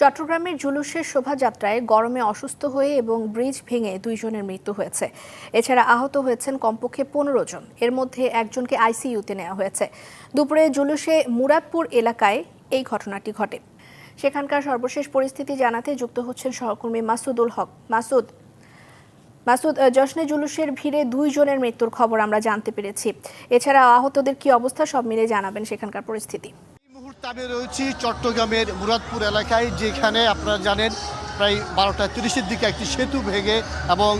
চট্টগ্রামের জুলুসের শোভাযাত্রায় গরমে অসুস্থ হয়ে এবং ব্রিজ ভেঙে দুইজনের মৃত্যু হয়েছে। এছাড়া আহত হয়েছেন কমপক্ষে পনেরো জন। এর মধ্যে একজনকে আইসিইউতে নেওয়া হয়েছে। দুপুরে জুলুসে মুরাদপুর এলাকায় এই ঘটনাটি ঘটে। সেখানকার সর্বশেষ পরিস্থিতি জানাতে যুক্ত হচ্ছেন সহকর্মী মাসুদুল হক। মাসুদ মাসুদ জশ্নে জুলুসের ভিড়ে দুইজনের মৃত্যুর খবর আমরা জানতে পেরেছি। এছাড়া আহতদের কি অবস্থা সব মিলে জানাবেন সেখানকার পরিস্থিতি। আমি রয়েছি চট্টগ্রামের মুরাদপুর এলাকায়, যেখানে আপনারা জানেন প্রায় বারোটা তিরিশের দিকে একটি সেতু ভেঙে এবং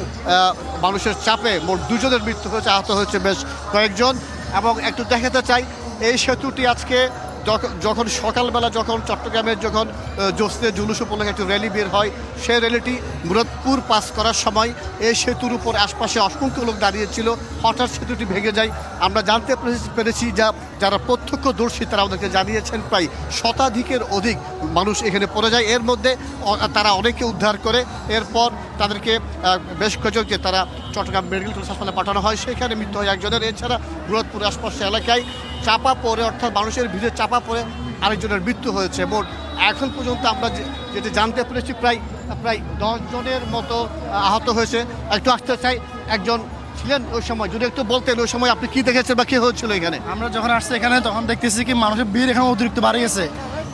মানুষের চাপে মোট দুজনের মৃত্যু হয়েছে, আহত হয়েছে বেশ কয়েকজন। এবং একটু দেখাতে চাই, এই সেতুটি আজকে যখন সকালবেলা যখন চট্টগ্রামের যখন জোসনে জুলুস উপলক্ষে একটি র্যালি বের হয়, সেই র্যালিটি মুরাদপুর পাস করার সময় এই সেতুর উপর আশপাশে অসংখ্য লোক দাঁড়িয়েছিল হঠাৎ সেতুটি ভেঙে যায়। আমরা জানতে পেরেছি- পেরেছি যা যারা প্রত্যক্ষদর্শী তারা আমাদেরকে জানিয়েছেন, প্রায় শতাধিকের অধিক মানুষ এখানে পড়ে যায়। এর মধ্যে তারা অনেকে উদ্ধার করে। এরপর তাদেরকে বেশ কয়েকজনকে তারা চট্টগ্রাম মেডিকেল কলেজ হাসপাতালে পাঠানো হয়। সেখানে মৃত্যু হয় একজনের। এছাড়া মুরাদপুর আশপাশের এলাকায় চাপা পড়ে, অর্থাৎ মানুষের ভিড়ে চাপা পড়ে আরেকজনের মৃত্যু হয়েছে। মোট এখন পর্যন্ত আমরা যেটা জানতে পেরেছি, প্রায় প্রায় জনের মতো আহত হয়েছে। একটু আসতে চাই, একজন ছিলেন ওই সময়। যদি একটু বলতেন ওই সময় আপনি কি দেখেছেন বা কি হয়েছিল এখানে? আমরা যখন আসছি এখানে, তখন দেখতেছি কি মানুষের ভিড় এখানে অতিরিক্ত বাড়ে গেছে।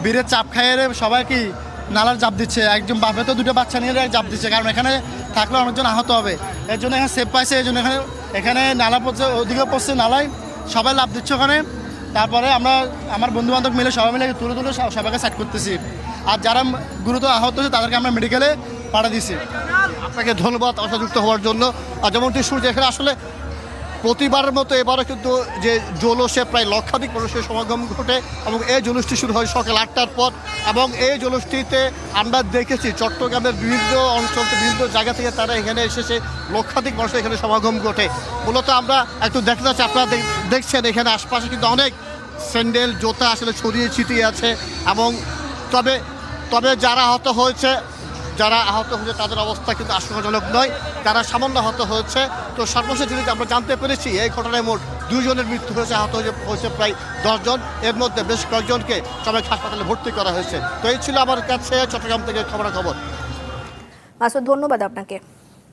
ভিড়ের চাপ খাইয়ে সবাই কি নালার জাপ দিচ্ছে। একজন বাপে তো দুটো বাচ্চা নিয়ে জাপ দিচ্ছে, কারণ এখানে থাকলে অনেকজন আহত হবে। এর জন্য এখানে সেফ পাইছে এই জন্য এখানে এখানে নালা পড়ছে, ওদিকে পড়ছে নালায়। সবাই লাভ দিচ্ছে ওখানে। তারপরে আমরা আমার বন্ধুবান্ধব মিলে সবাই মিলে তুলে তুলে সব- সবাইকে সাইড করতেছি। আর যারা গুরুতর আহত হচ্ছে তাদেরকে আমরা মেডিকেলে পাঠিয়ে দিছি আপনাকে ধন্যবাদ আশাযুক্ত হওয়ার জন্য। আর যেমনটি সূর্য এখানে আসলে প্রতিবারের মতো এবারও কিন্তু যে জলসে প্রায় লক্ষাধিক মানুষের সমাগম ঘটে এবং এই জলুসটি শুরু হয় সকাল আটটার পর এবং এই জলুসটিতে আমরা দেখেছি চট্টগ্রামের বিভিন্ন অঞ্চল বিভিন্ন জায়গা থেকে তারা এখানে এসেছে। লক্ষাধিক মানুষের এখানে সমাগম ঘটে। মূলত আমরা একটু দেখতে পাচ্ছি আপনারা দেখ- দেখছেন এখানে আশপাশে কিন্তু অনেক স্যান্ডেল, জোতা আসলে ছড়িয়ে ছিটিয়ে আছে এবং তবে তবে যারা আহত হয়েছে যারা আহত হয়েছে তাদের অবস্থা কিন্তু আশঙ্কাজনক নয় তারা সামান্য আহত হয়েছে, তো সর্বশেষ জিনিস আমরা জানতে পেরেছি, এই ঘটনায় মোট দুজনের মৃত্যু হয়েছে, আহত হয়েছে প্রায় দশজন। এর মধ্যে বেশ কয়েকজনকে সবাই হাসপাতালে ভর্তি করা হয়েছে। তো এই ছিল আমার কাছে চট্টগ্রাম থেকে খবরাখবর। মাসুদ ধন্যবাদ আপনাকে।